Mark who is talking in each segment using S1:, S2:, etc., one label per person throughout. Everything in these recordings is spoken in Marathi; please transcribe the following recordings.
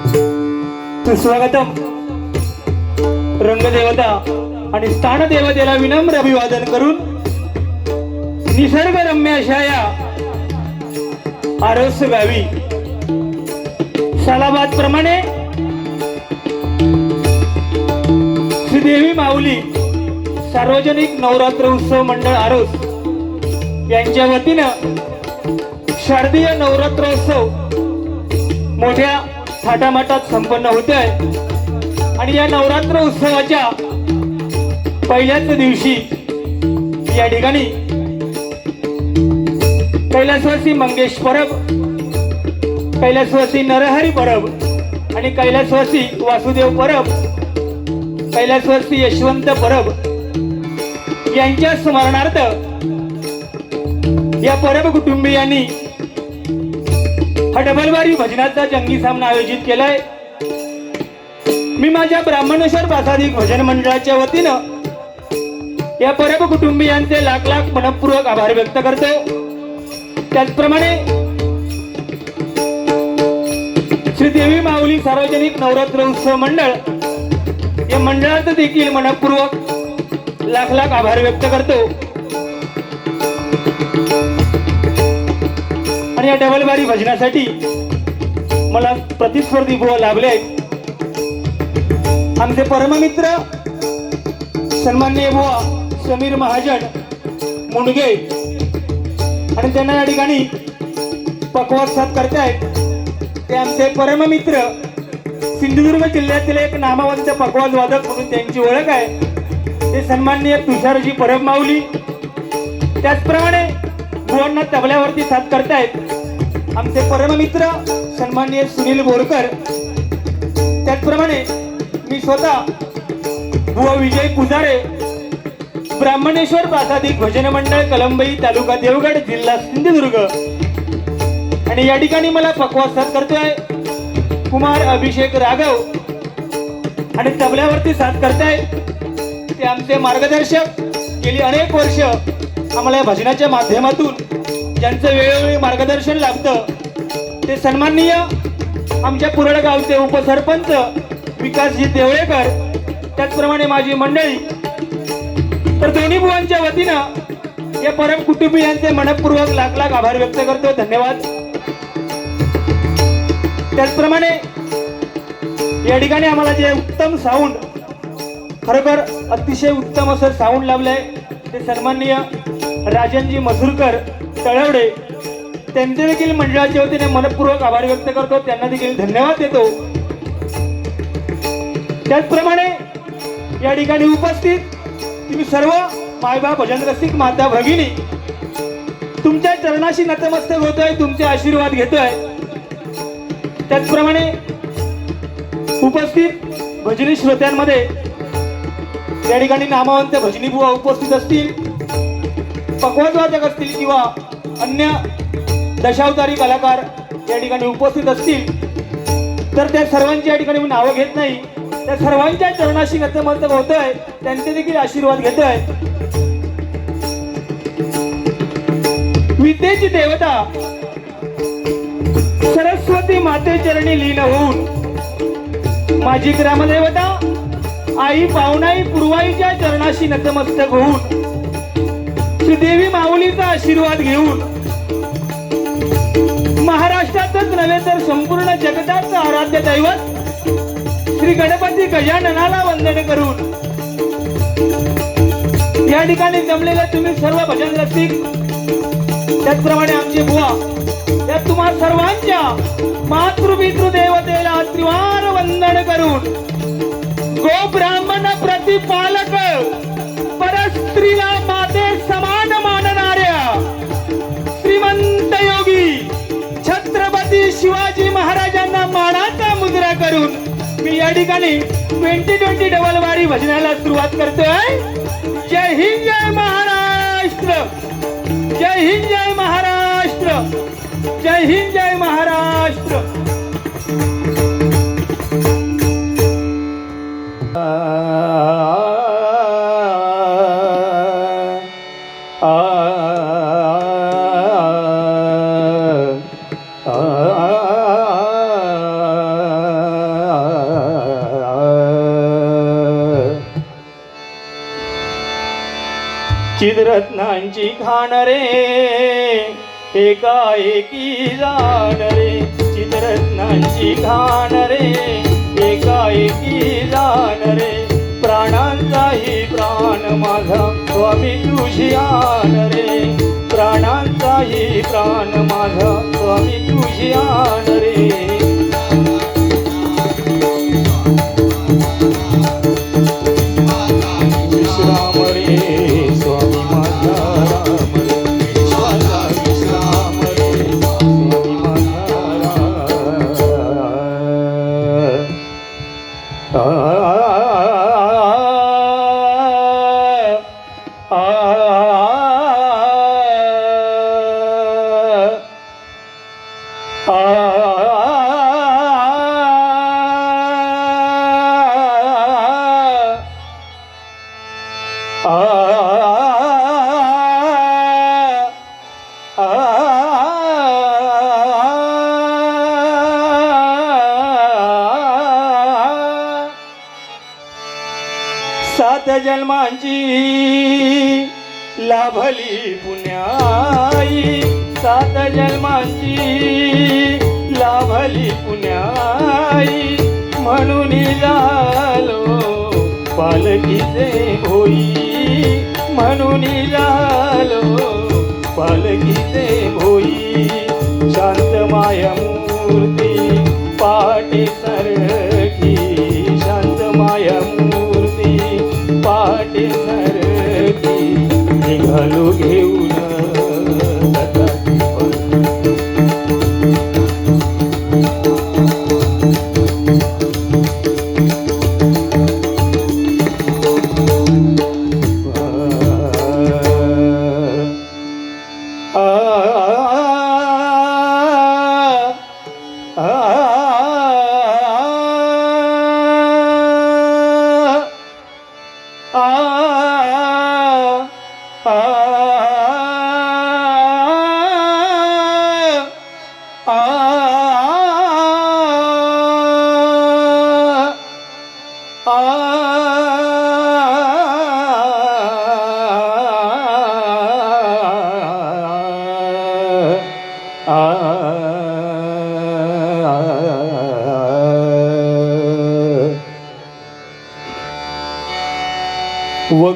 S1: सुस्वागतम रंगदेवता आणि स्थानदेवतेला विनम्र अभिवादन करून निसर्गरम्य अशा या आरस गावी शालाबाद प्रमाणे श्रीदेवी माऊली सार्वजनिक नवरात्र उत्सव मंडळ आरोस यांच्या वतीनं शारदीय नवरात्रोत्सव मोठ्या थाटामाटात संपन्न होते आणि या नवरात्र उत्सवाच्या पहिल्याच दिवशी या ठिकाणी कैलासवासी मंगेश परब कैलासवासी नरहरी परब आणि कैलासवासी वासुदेव परब कैलासवासी यशवंत परब यांच्या स्मरणार्थ या परब कुटुंबियांनी हा डबलवारी भजनाचा जंगी सामना आयोजित केलाय. मी माझ्या ब्राह्मणेश्वर प्रासादिक भजन मंडळाच्या वतीनं या परब कुटुंबियांचे लाख लाख मनपूर्वक आभार व्यक्त करतो. त्याचप्रमाणे श्री देवी माऊली सार्वजनिक नवरात्र उत्सव मंडळ या मंडळाचं देखील मनपूर्वक लाख लाख आभार व्यक्त करतो. आणि या डबलबारी भजनासाठी मला प्रतिस्पर्धी बुवा लाभले आहेत. आमचे परममित्र सन्मान्य बुवा समीर महाजन मुंडगे आणि त्यांना या ठिकाणी पकवास साथ करतायत. ते आमचे परममित्र सिंधुदुर्ग जिल्ह्यातील एक नामवंत पकवाज वादक म्हणून त्यांची ओळख आहे. ते सन्माननीय तुषारजी परब माऊली. त्याचप्रमाणे बुवांना तबल्यावरती साथ करतायत. आमचे परममित्र सन्माननीय सुनील बोरकर. त्याचप्रमाणे मी स्वतः बुवा विजय पुजारे ब्राह्मणेश्वर प्रासादिक भजन मंडळ कलंबई तालुका देवगड जिल्हा सिंधुदुर्ग. आणि या ठिकाणी मला पकवास साथ करतोय कुमार अभिषेक राघव. आणि तबल्यावरती साथ करताय ते आमचे मार्गदर्शक. गेली अनेक वर्ष आम्हाला या भजनाच्या माध्यमातून ज्यांचं वेळोवेळी मार्गदर्शन लाभतं ते सन्माननीय आमच्या पुरड गावचे उपसरपंच विकासजी देवळेकर त्याचप्रमाणे माझी मंडळी. तर दोन्ही बुवांच्या वतीनं या परम कुटुंबियांचे मनपूर्वक लाख लाख आभार व्यक्त करतो धन्यवाद. त्याचप्रमाणे या ठिकाणी आम्हाला जे उत्तम साऊंड खरोखर अतिशय उत्तम असं साऊंड लाभलंय ते सन्माननीय राजनजी मधुरकर तळवडे. त्यांचे देखील मंडळाच्या वतीने मनपूर्वक आभार व्यक्त करतो. त्यांना देखील धन्यवाद देतो. त्याचप्रमाणे या ठिकाणी उपस्थित तुम्ही सर्व मायबा भजन रसिक माता भगिनी तुमच्या चरणाशी नतमस्तक होतोय तुमचे आशीर्वाद घेतोय. त्याचप्रमाणे उपस्थित भजनी श्रोत्यांमध्ये या ठिकाणी नामवंत भजनी बुवा उपस्थित असतील पकवाज वादक असतील किंवा अन्य दशावतारी कलाकार या ठिकाणी उपस्थित असतील. तर त्या सर्वांची या ठिकाणी मी नावं घेत नाही. त्या सर्वांच्या चरणाशी नतमस्तक आहे त्यांचे देखील आशीर्वाद घेतोय. विद्येची देवता सरस्वती माते चरणी लीन होऊन माझी ग्रामदेवता आई पाहुणाई पूर्वाईच्या चरणाशी नतमस्तक होऊन. श्रीदेवी माऊलीचा आशीर्वाद घेऊन महाराष्ट्रातच नव्हे तर संपूर्ण जगताचं आराध्य दैवत श्री गणपती गजाननाला वंदन करून या ठिकाणी जमलेले तुम्ही सर्व भजन रसिक त्याचप्रमाणे आमचे बुवा या तुम्हा सर्वांच्या मातृपितृ देवतेला त्रिवार वंदन करून गो ब्राह्मण प्रतिपालक परस्त्रीला करून मी या ठिकाणी ट्वेंटी ट्वेंटी डबल वाडी भजनाला सुरुवात करतोय. जय हिंद जय महाराष्ट्र. जय हिंद जय महाराष्ट्र. जय हिंद जय महाराष्ट्र. एकाएकी जाण रे चिदरत्नांची खाण रे. एकाएकी जाण रे प्राणांचाही प्राण माझा स्वामी तुझी आण रे. प्राणांचाही प्राण माझा स्वामी तुझी आण रे. जन्मांची लाभली पुण्याई. सात जन्मांची लाभली पुण्याई. म्हणून लालो पालकीचे होई म्हणून लालो पालकीचे होई शांत माया मूर्ती पाटे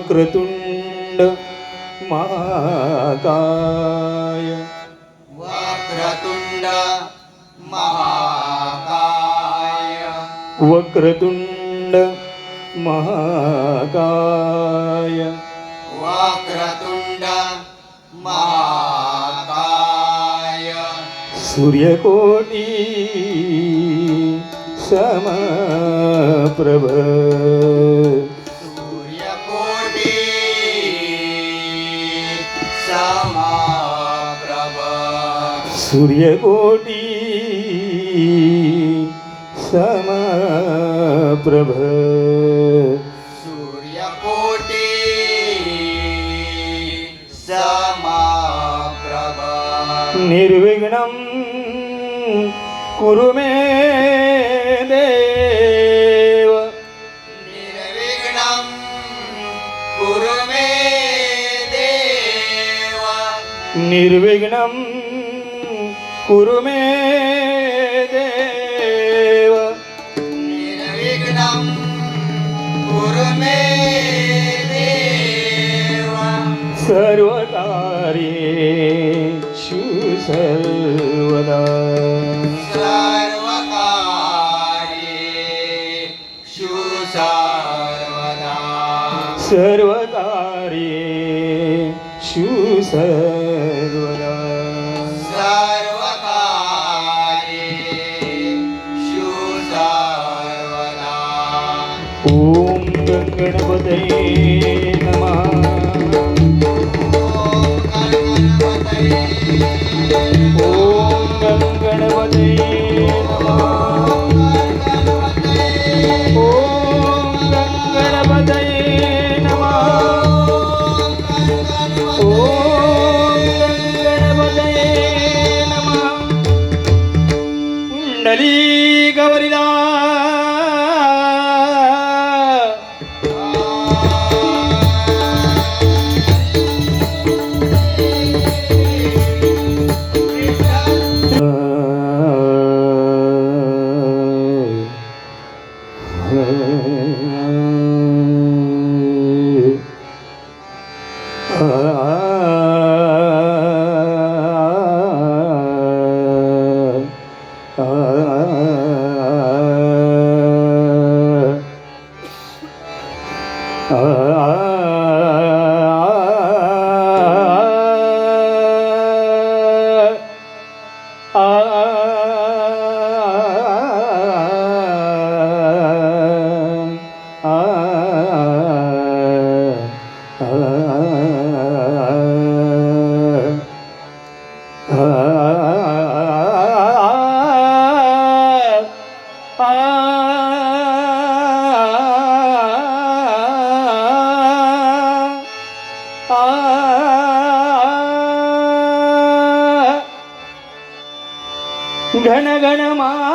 S1: वक्रतुंड महाकाय
S2: वक्रतुण्ड महाकाय
S1: वक्रतुंड महाकाय
S2: वक्रतुण्ड महाकाय
S1: सूर्यकोटी समप्रभ
S2: सूर्यकोटी समप्रभ
S1: सूर्यकोटि समाप्रभ निर्विघ्नं कुरु मे देव
S2: निर्विघ्नं कुरु मे देव
S1: निर्विघ्नं कुरु मे देव।
S2: निर्विघ्नं कुरु मे देव।
S1: सर्वकार्येषु सर्वदा।
S2: सर्वकार्येषु सर्वदा।
S1: सर्वकार्येषु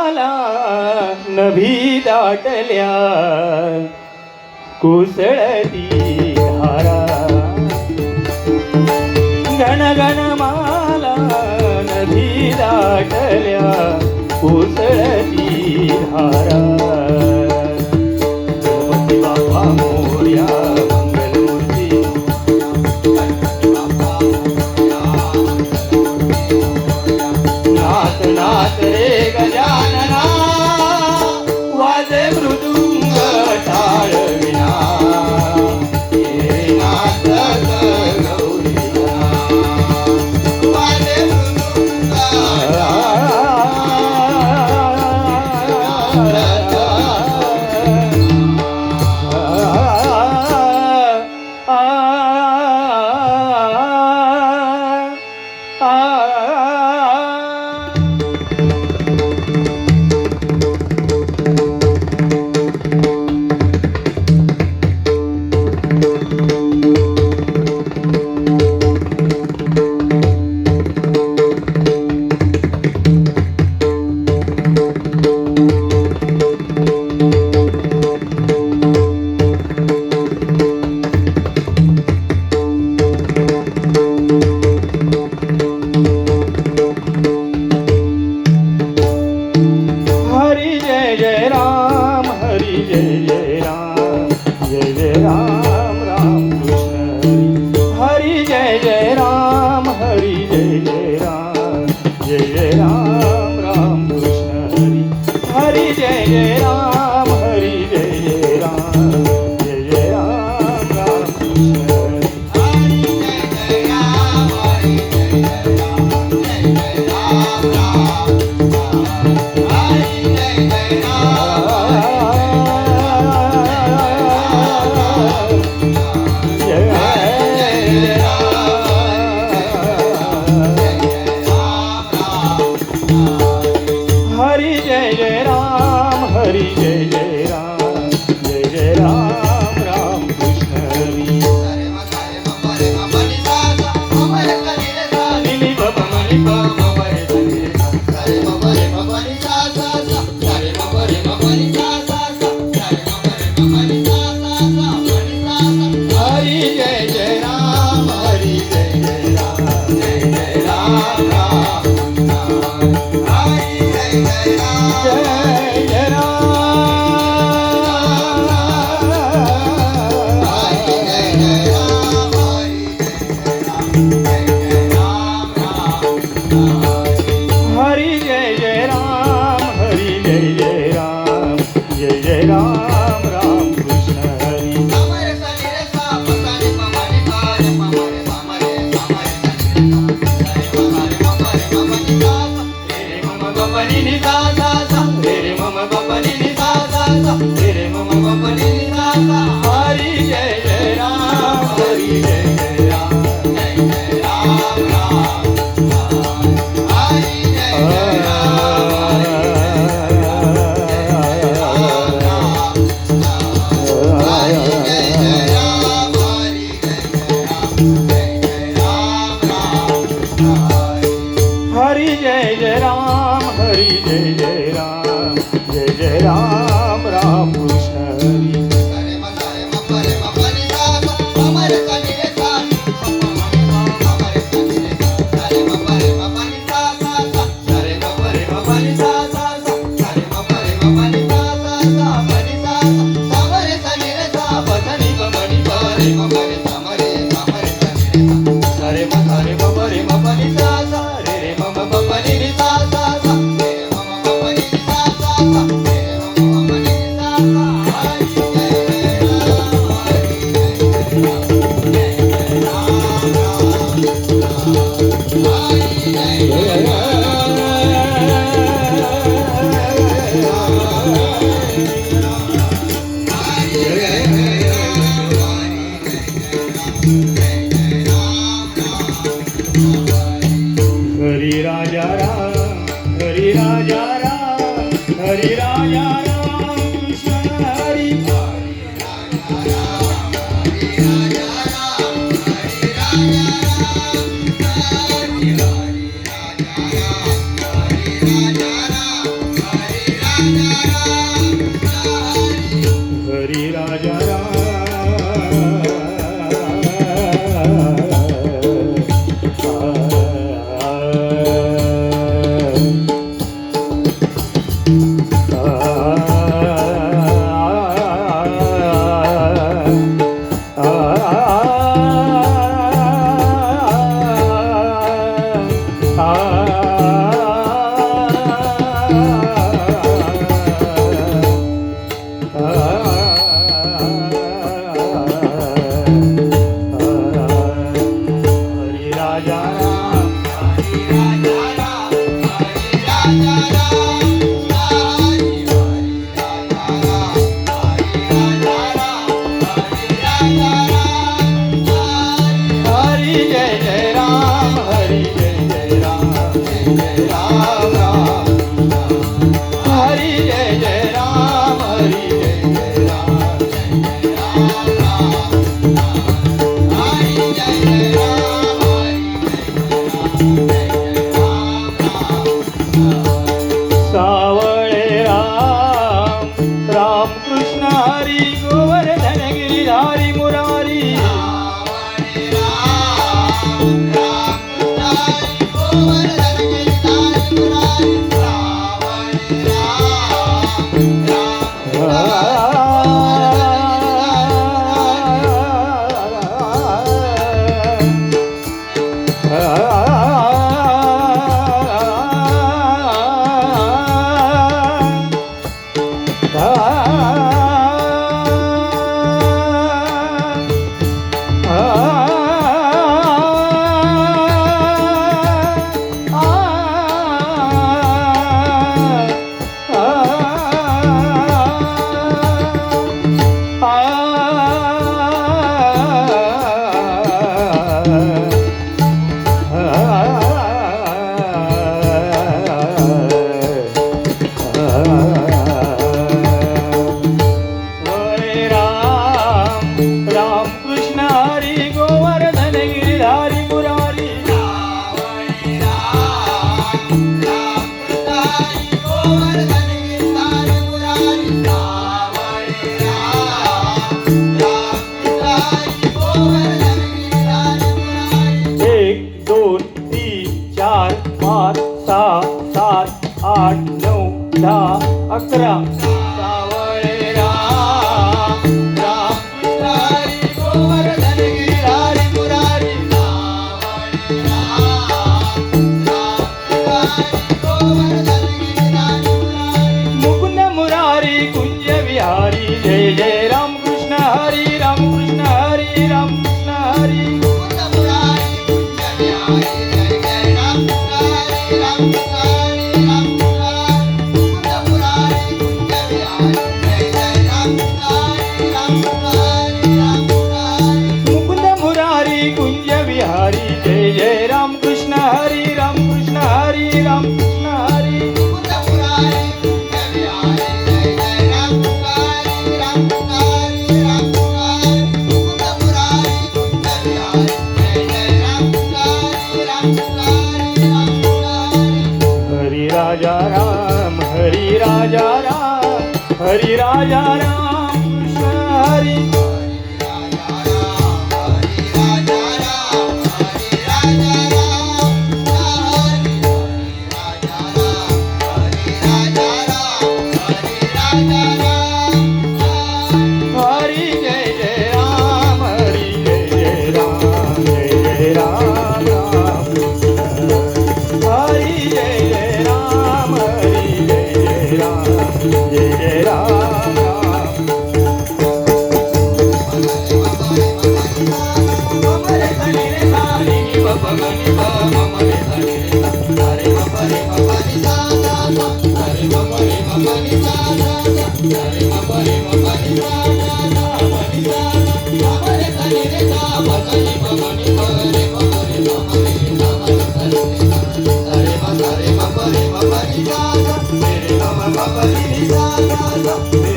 S1: मला नभी दाटल्या. कोसळती धारा. घन घन माला नभी दाटल्या. कोसळती धारा. नाथ જય જય રામ હરિ જય જય રામ. હરિ રાજા Yeah.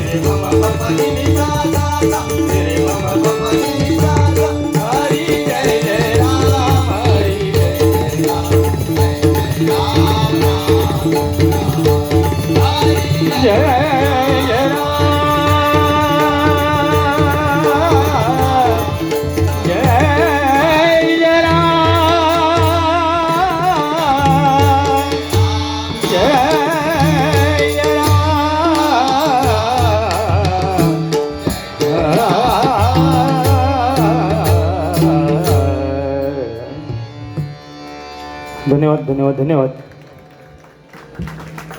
S1: धन्यवाद धन्यवाद.